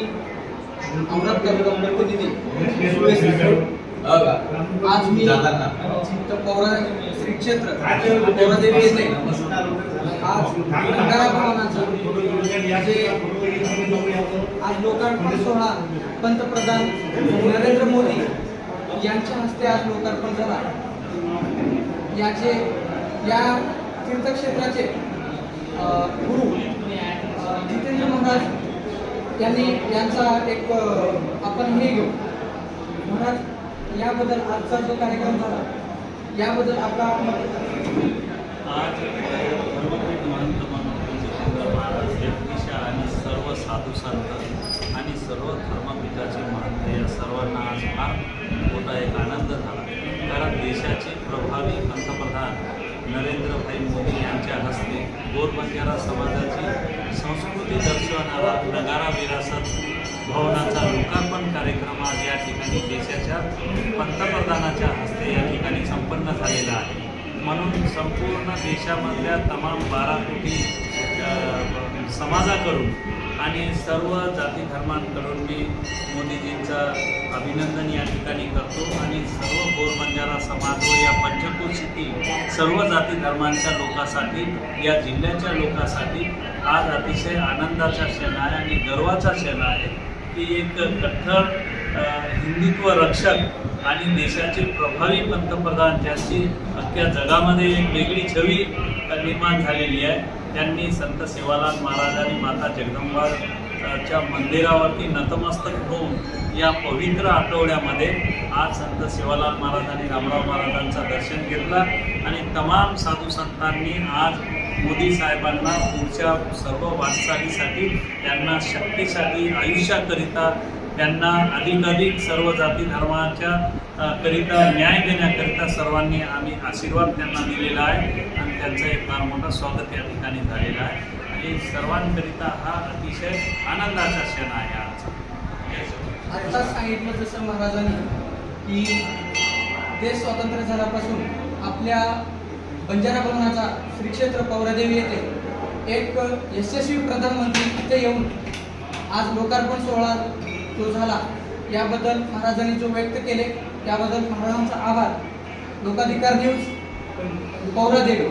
अमरावती तालुक्यामध्ये हो आज मी पौरा श्री क्षेत्र पौरादेवी येते आज म्हणजे आज लोकार्पण सोहळा. पंतप्रधान नरेंद्र मोदी यांच्या हस्ते आज लोकार्पण झाला. याचे या तीर्थक्षेत्राचे गुरु त्यांनी यांचा एक आपण हे घेऊ. महाराज याबद्दल आजचा जो कार्यक्रम झाला याबद्दल आपला नरेंद्रभाई मोदी यांच्या हस्ते गोरबंजारा समाजाची संस्कृती दर्शवणारा नगारा विरासत भवनाचा लोकार्पण कार्यक्रम आज या ठिकाणी देशाच्या पंतप्रधानाच्या हस्ते या ठिकाणी संपन्न झालेला आहे. म्हणून संपूर्ण देशामधल्या तमाम बारा कोटी समाजाकडून आणि सर्व जाती धर्मांकडून मी मोदीजींचं अभिनंदन या ठिकाणी करतो आणि सर्व गोरबंजारा समाज व या पंचकोशीतील सर्व जाती धर्मांच्या लोकांसाठी या जिल्ह्याच्या लोकांसाठी आज अतिशय आनंदाचा क्षण आहे आणि गर्वाचा क्षण आहे की एक कठ्ठर हिंदुत्व रक्षक आणि देशाचे प्रभावी पंतप्रधान ज्यांची अख्ख्या जगामध्ये एक वेगळी छवी निर्माण झालेली आहे. त्यांनी संत सेवालाल महाराज आणि माता जगदंबाच्या मंदिरावरती नतमस्तक होऊन या पवित्र आठवड्यामध्ये आज संत सेवालाल महाराज आणि रामराव महाराजांचं दर्शन घेतलं आणि तमाम साधू संतांनी आज मोदी साहेबांना पुढच्या सर्व वाटचालीसाठी त्यांना शक्तीसाठी आयुष्याकरिता त्यांना अधिकाधिक सर्व जाती धर्माच्या करिता न्याय देण्याकरिता सर्वांनी आम्ही आशीर्वाद त्यांना दिलेला आहे आणि त्यांचं एक फार मोठं स्वागत या ठिकाणी झालेलं आहे. आणि सर्वांकरिता हा अतिशय आनंदाचा क्षण आहे आज. आत्ताच सांगितलं जसं महाराजांनी की देश स्वातंत्र्य झाल्यापासून आपल्या बंजारा भवनाचा श्री क्षेत्र पौरादेवी येथे एक यशस्वी प्रधानमंत्री तिथे येऊन आज लोकार्पण सोहळा तो झाला. याबद्दल महाराजांनी जो व्यक्त केले त्याबद्दल महाराजांचा आभार. लोकाधिकार न्यूज पौरादेवी